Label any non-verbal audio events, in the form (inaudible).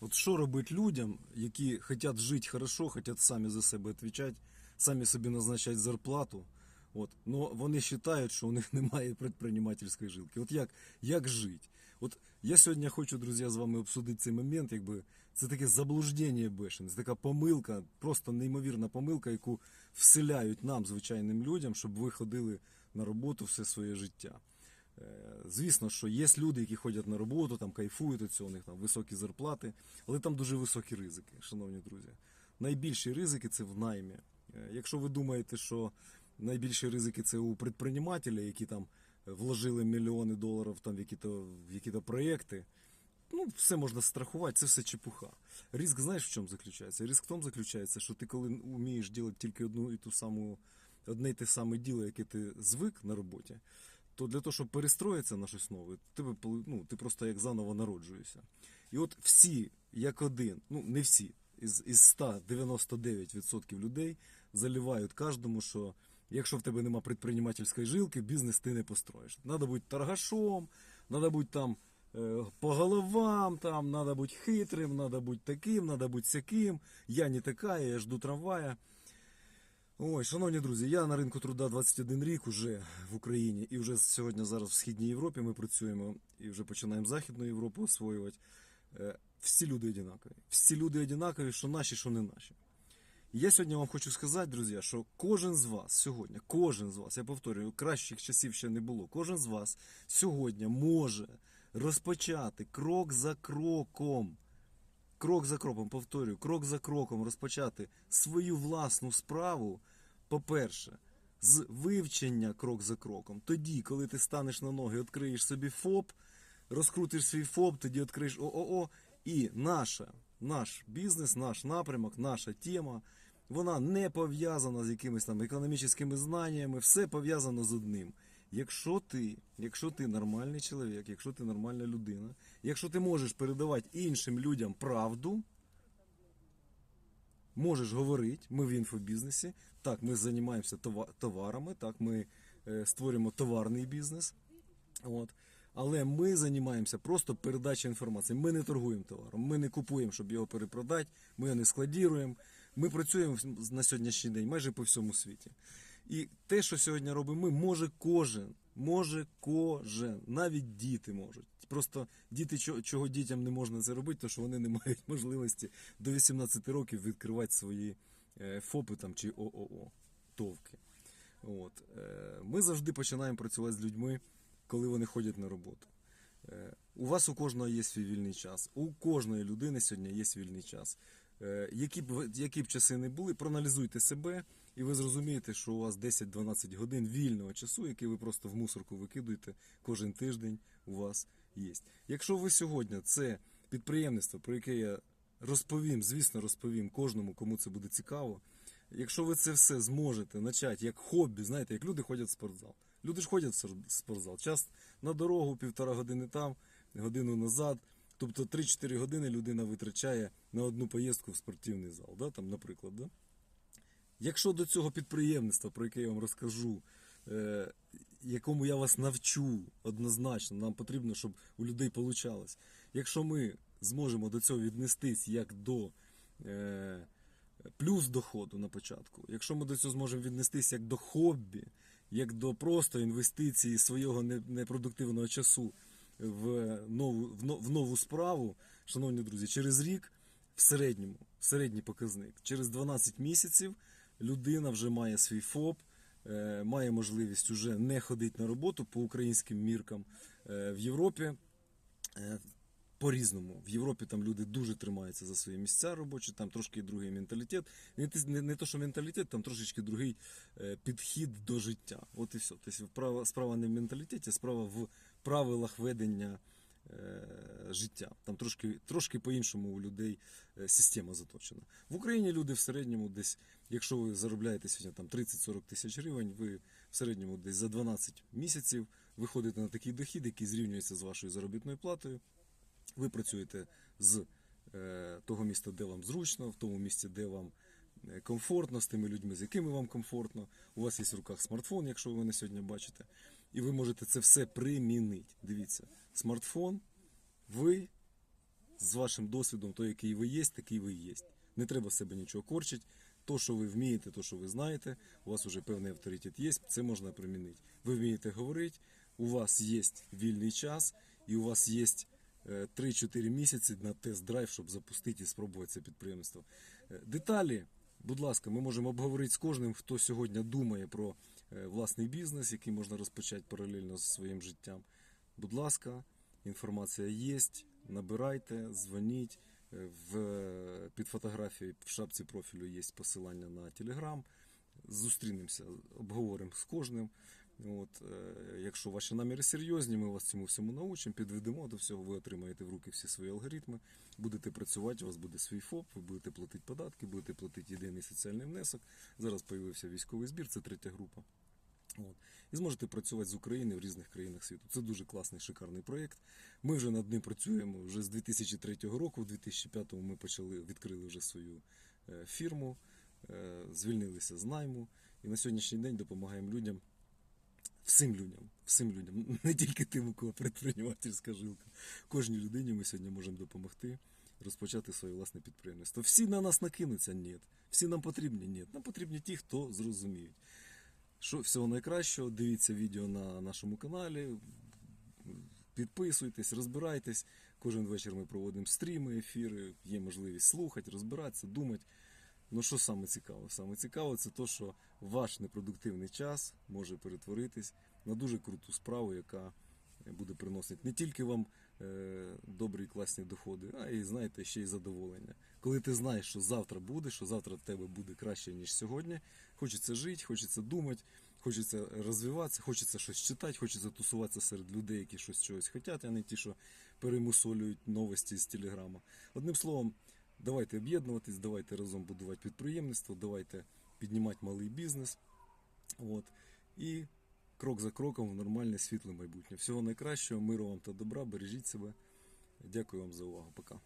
От що робити людям, які хочуть жити хорошо, хочуть самі за себе відповідати, самі собі назначати зарплату. От, но вони вважають, що у них (laughs) немає предпринимательської жилки. От як, як жити? От я сьогодні хочу, друзі, з вами обсудити цей момент, якби це таке заблуждення бешене, така помилка, просто неймовірна помилка, яку вселяють нам, звичайним людям, щоб ви ходили на роботу все своє життя. Е, Звісно, що є люди, які ходять на роботу, там кайфують від цього, у них там високі зарплати, але там дуже високі ризики, шановні друзі. Найбільші ризики це в наймі. Е, Якщо ви думаєте, що найбільші ризики це у предпринимателя, які там вложили мільйони доларів там в які-то в які-то проекти, ну, все можна страхувати, це все чепуха. Ризик, знаєш, в чому заключається? Ризик в тому заключається, що ти коли вмієш робити тільки одну і ту саму, одне й те саме діло, яке ти звик на роботі, то для того, щоб перестроїтися на щось нове, тебе, ну, ти просто як заново народжуєшся. І от всі, як один, ну не всі, із, із 199% людей заливають кожному, що якщо в тебе нема предпринимательської жилки, бізнес ти не построїш. Надо бути торгашом, надо бути там е, по головам, там, надо бути хитрим, надо бути таким, надо бути сяким. Я не така, я жду трамвая. Ой, шановні друзі, я на ринку труда 21 рік уже в Україні, і вже сьогодні зараз в Східній Європі ми працюємо і вже починаємо Західну Європу освоювати. Е, Всі люди однакові. Всі люди однакові, що наші, що не наші. Я сьогодні вам хочу сказати, друзі, що кожен з вас сьогодні, кожен з вас, я повторюю, кращих часів ще не було. Кожен з вас сьогодні може розпочати крок за кроком крок за кроком, повторюю, крок за кроком розпочати свою власну справу, по-перше, з вивчення крок за кроком. Тоді, коли ти станеш на ноги, відкриєш собі ФОП, розкрутиш свій ФОП, тоді відкриєш ООО. І наша, наш бізнес, наш напрямок, наша тема, вона не пов'язана з якимись там економічними знаннями, все пов'язано з одним. Якщо ти, якщо ти нормальний чоловік, якщо ти нормальна людина, якщо ти можеш передавати іншим людям правду, можеш говорити, ми в інфобізнесі, так, ми займаємося това- товарами, так, ми е, створюємо товарний бізнес. От. Але ми займаємося просто передачею інформації. Ми не торгуємо товаром, ми не купуємо, щоб його перепродати, ми його не складіруємо. Ми працюємо на сьогоднішній день майже по всьому світі. І те, що сьогодні робимо ми, може кожен, може кожен, навіть діти можуть. Просто діти, чого, дітям не можна це робити, то що вони не мають (laughs) можливості до 18 років відкривати свої е, ФОПи там, чи ООО, ТОВки. От. Е, Ми завжди починаємо працювати з людьми, коли вони ходять на роботу. Е, У вас у кожного є свій вільний час. У кожної людини сьогодні є вільний час. Які б, які б часи не були, проаналізуйте себе, і ви зрозумієте, що у вас 10-12 годин вільного часу, який ви просто в мусорку викидуєте кожен тиждень, у вас є. Якщо ви сьогодні це підприємництво, про яке я розповім, звісно, розповім кожному, кому це буде цікаво. Якщо ви це все зможете почати як хобі, знаєте, як люди ходять в спортзал. Люди ж ходять в спортзал. Час на дорогу, півтора години там, годину назад. Тобто 3-4 години людина витрачає на одну поїздку в спортивний зал, да, там, наприклад. Да? Якщо до цього підприємництва, про яке я вам розкажу, е, якому я вас навчу однозначно, нам потрібно, щоб у людей вийшло. Якщо ми зможемо до цього віднестись як до е, плюс доходу на початку, якщо ми до цього зможемо віднестись як до хобі, як до просто інвестиції свого непродуктивного часу в нову, в, но- в нову справу, шановні друзі, через рік в середньому, середній показник, через 12 місяців людина вже має свій ФОП, е, має можливість уже не ходити на роботу по українським міркам Е, в Європі. е, По-різному. В Європі там люди дуже тримаються за свої місця робочі, там трошки другий менталітет. Не, не, не то, що менталітет, там трошечки другий підхід до життя. От і все. Тобто вправа- справа не в менталітеті, справа в правилах ведення життя. Там трошки, трошки по-іншому у людей е, система заточена. В Україні люди в середньому десь, якщо ви заробляєте сьогодні там 30-40 тисяч гривень, ви в середньому десь за 12 місяців виходите на такий дохід, який зрівнюється з вашою заробітною платою. Ви працюєте з е, того міста, де вам зручно, в тому місці, де вам е, комфортно, з тими людьми, з якими вам комфортно. У вас є в руках смартфон, якщо ви мене сьогодні бачите. І ви можете це все примінити. Дивіться, смартфон, ви з вашим досвідом, той, який ви є, такий ви є. Не треба себе нічого корчити. То, що ви вмієте, то, що ви знаєте, у вас вже певний авторитет є, це можна примінити. Ви вмієте говорити, у вас є вільний час, і у вас є е, 3-4 місяці на тест-драйв, щоб запустити і спробувати це підприємство. Е, Деталі, будь ласка, ми можемо обговорити з кожним, хто сьогодні думає про е, власний бізнес, який можна розпочати паралельно з своїм життям. Будь ласка, інформація є, набирайте, дзвоніть. Е, В, під фотографією в шапці профілю є посилання на Телеграм. Зустрінемося, обговоримо з кожним. От, е, якщо ваші наміри серйозні, ми вас цьому всьому научимо, підведемо до всього, ви отримаєте в руки всі свої алгоритми, будете працювати, у вас буде свій ФОП, ви будете платити податки, будете платити єдиний соціальний внесок. Зараз з'явився військовий збір, це третя група. От. І зможете працювати з України в різних країнах світу. Це дуже класний, шикарний проєкт. Ми вже над ним працюємо. Вже з 2003 року, в 2005 ми почали відкрили вже свою е, фірму, е, звільнилися з найму. І на сьогоднішній день допомагаємо людям, всім людям, всім людям, (laughs) не тільки тим, у кого предпринимательська жилка. Кожній людині ми сьогодні можемо допомогти розпочати своє власне підприємництво. Всі на нас накинуться? Ні. Всі нам потрібні? Ні. Нам потрібні ті, хто зрозуміють. Що всього найкращого, дивіться відео на нашому каналі, підписуйтесь, розбирайтесь. Кожен вечір ми проводимо стріми, ефіри, є можливість слухати, розбиратися, думати. Ну що саме цікаво? Саме цікаво це те, що ваш непродуктивний час може перетворитись на дуже круту справу, яка буде приносити не тільки вам добрі класні доходи, а й знаєте, ще й задоволення. Коли ти знаєш, що завтра буде, що завтра в тебе буде краще, ніж сьогодні, хочеться жити, хочеться думати, хочеться розвиватися, хочеться щось читати, хочеться тусуватися серед людей, які щось чогось хочуть, а не ті, що перемусолюють новості з телеграма. Одним словом, давайте об'єднуватись, давайте разом будувати підприємництво, давайте піднімати малий бізнес. От. І крок за кроком в нормальне світле майбутнє. Всього найкращого, миру вам та добра, бережіть себе. Дякую вам за увагу. Пока.